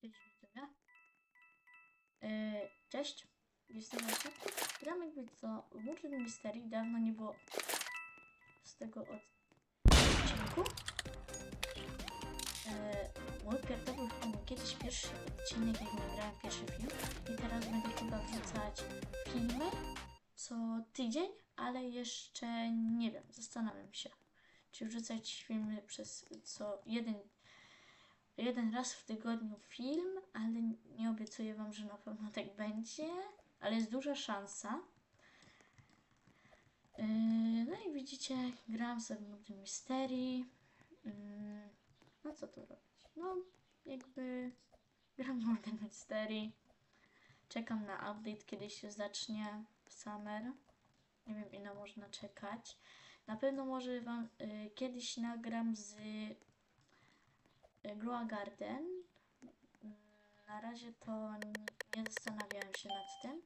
Cześć, widzowie. Yy, cześć, jestem Maciek. Gram jakby co Murder Mystery. Dawno nie było z tego odcinku. Yy, mój pier- to był kiedyś pierwszy odcinek, jak nagrałem pierwszy film. I teraz będę chyba wrzucać filmy co tydzień, ale jeszcze nie wiem, zastanawiam się. Czy wrzucać filmy przez co jeden jeden raz w tygodniu film, ale nie obiecuję Wam, że na pewno tak będzie, ale jest duża szansa. Yy, No i widzicie, gram sobie w Murder Mystery. Yy, No co tu robić? No, jakby gram w Murder Mystery. Czekam na update, kiedy się zacznie Summer. Nie wiem, ile można czekać. Na pewno może Wam yy, kiedyś nagram z Gloa Garden. Mm, Na razie to nie zastanawiałem się nad tym,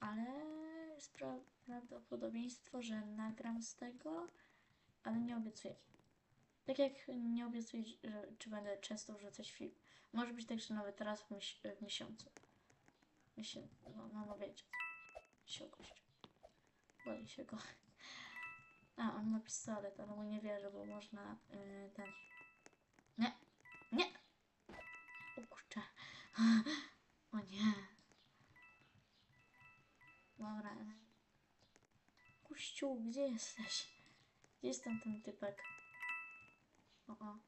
ale jest pra prawdopodobieństwo, że nagram z tego, ale nie obiecuję. Tak jak nie obiecuję, że, czy będę często wrzucać film. Może być tak, że nawet raz w, w miesiącu. Miesię no, no, no wiecie. Gościu. Boi się go. A, on ma pistolet, ale mu nie wierzę, bo można yy, ten... Nie, nie! O kurczę. O nie. Dobra. Kuściu, gdzie jesteś? Gdzie jest tam ten typek? O, o.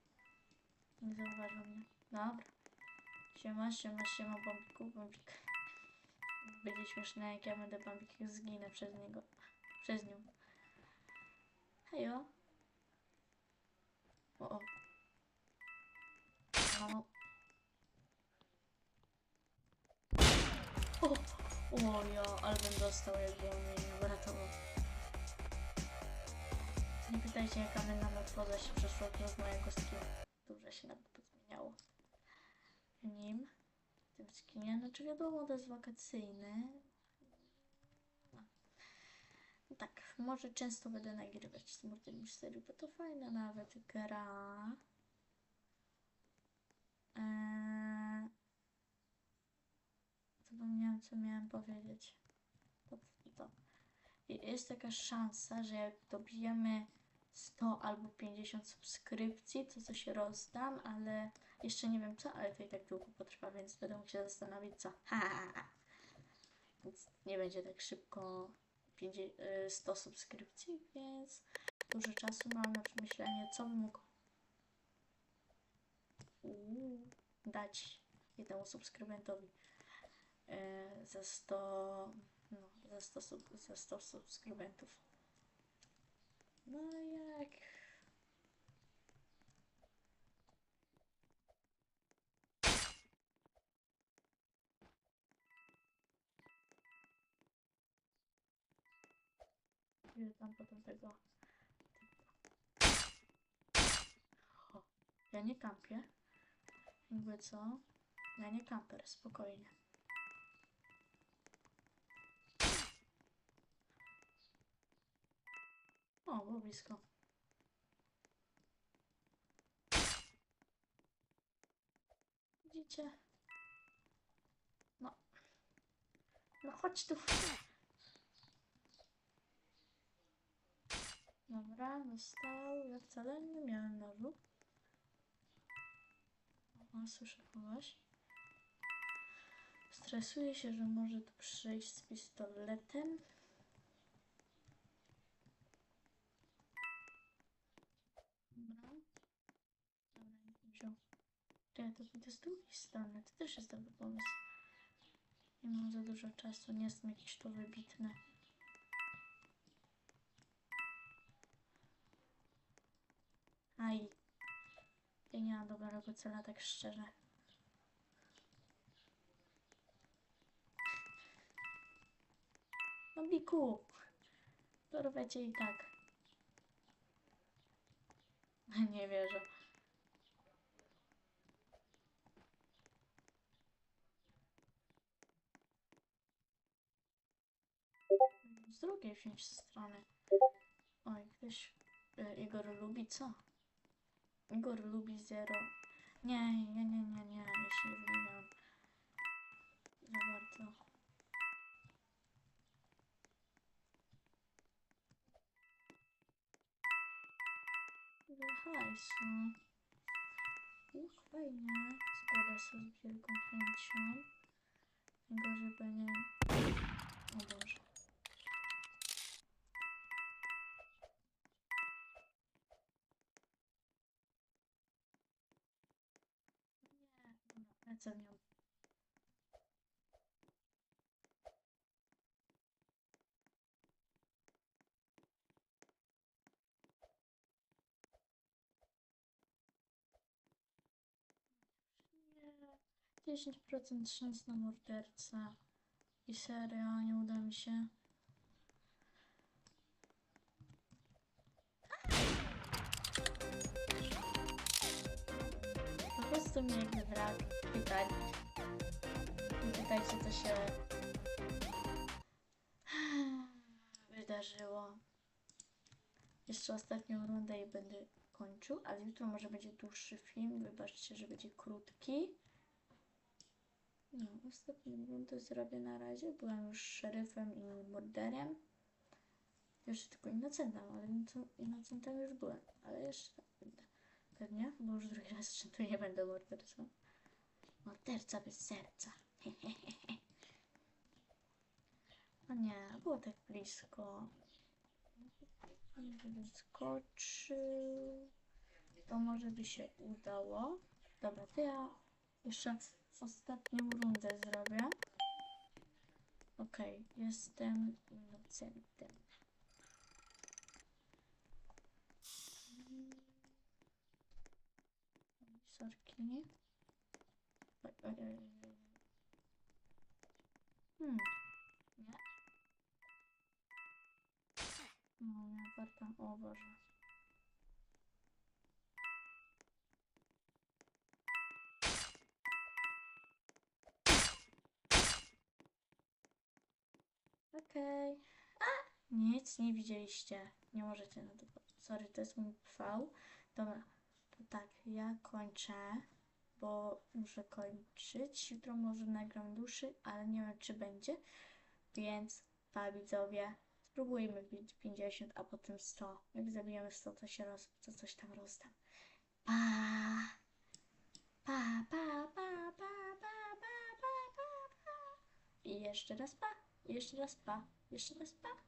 Nie zauważył mnie. Dobra. Siema, siema, siema, Bambiku, Bambik. Będzie śmieszne, jak ja będę Bambik i zginę przez niego. Przez nią. Hejo. O, o. Mamo. O, o ja, ale bym dostał, jakby on mnie nie uratował. Nie pytajcie, jaka inna metwoza się przeszła przez mojego skina. Dużo się nawet pozmieniało. Nim, w tym skinie, znaczy wiadomo, to jest wakacyjny. No. Tak, może często będę nagrywać z Murder Mystery, bo to fajna nawet gra. Zapomniałam, co miałam powiedzieć. To, to. Jest taka szansa, że jak dobijemy 100 albo 50 subskrypcji, to coś rozdam, ale jeszcze nie wiem co, ale to i tak długo potrwa, więc będę musiała zastanowić co. Ha. Więc nie będzie tak szybko 50, y, 100 subskrypcji, więc dużo czasu mam na przemyślenie, co bym mógł dać jednemu subskrybentowi za 100 no, za 100, sub, za 100 subskrybentów. No jak? Ile tam potem tego? Ja nie kampię. Jakby co? Ja nie kamper, spokojnie o, było blisko widzicie no no chodź tu Dobra, dostał. Ja wcale nie miałem nożu. O, słyszę kogoś. Stresuję się, że może tu przyjść z pistoletem. Dobra. Dobra, nikt nie wziął. To ja to pójdę z drugiej strony. To też jest dobry pomysł. Nie mam za dużo czasu, nie jestem jakiś tu wybitny. Aj. Ja nie mam dobrego cela, tak szczerze. No Biku. Dorwę cię i tak. Nie wierzę. z drugiej wziąć strony. Oj, ktoś... E, Igor lubi co? Igor lubi zero. Nie, nie, nie, nie, nie, ja się wymieniam. Za bardzo. Hajsu. I fajnie. Zgoda się z wielką chęcią. Tylko, że będzie... O Boże. Nią. Nie. 10% szans na mordercę. I serio, nie uda mi się. Jakby brak pytań. Nie pytajcie, co się wydarzyło. Jeszcze ostatnią rundę i będę kończył, ale jutro może będzie dłuższy film. Wybaczcie, że będzie krótki. No, ostatnią rundę zrobię na razie. Byłem już szeryfem i morderem. Jeszcze tylko innocentem, ale innoc- innocentem już byłem. Ale jeszcze. Pewnie, bo już drugi raz że tu nie będę mordercą. Morderca bez serca. O nie, było tak blisko. Gdyby skoczył, to może by się udało. Dobra, to ja jeszcze ostatnią rundę zrobię. Okej, jestem innocentem. Sorki. Oj. Hmm. Nie. No, nie, warto. O Boże. Okej. A! Nic nie widzieliście. Nie możecie na to. Sorry, to jest mój fał. Dobra, tak, ja kończę, bo muszę kończyć. Jutro może nagram dłuższy, ale nie wiem, czy będzie. Więc, pa widzowie, spróbujmy wbić 50, a potem 100. Jak zabijemy 100, to się roz, to coś tam rozdam. Pa! Pa, pa, pa, pa, pa, pa, pa, pa, pa. I jeszcze raz pa, jeszcze raz pa, jeszcze raz pa.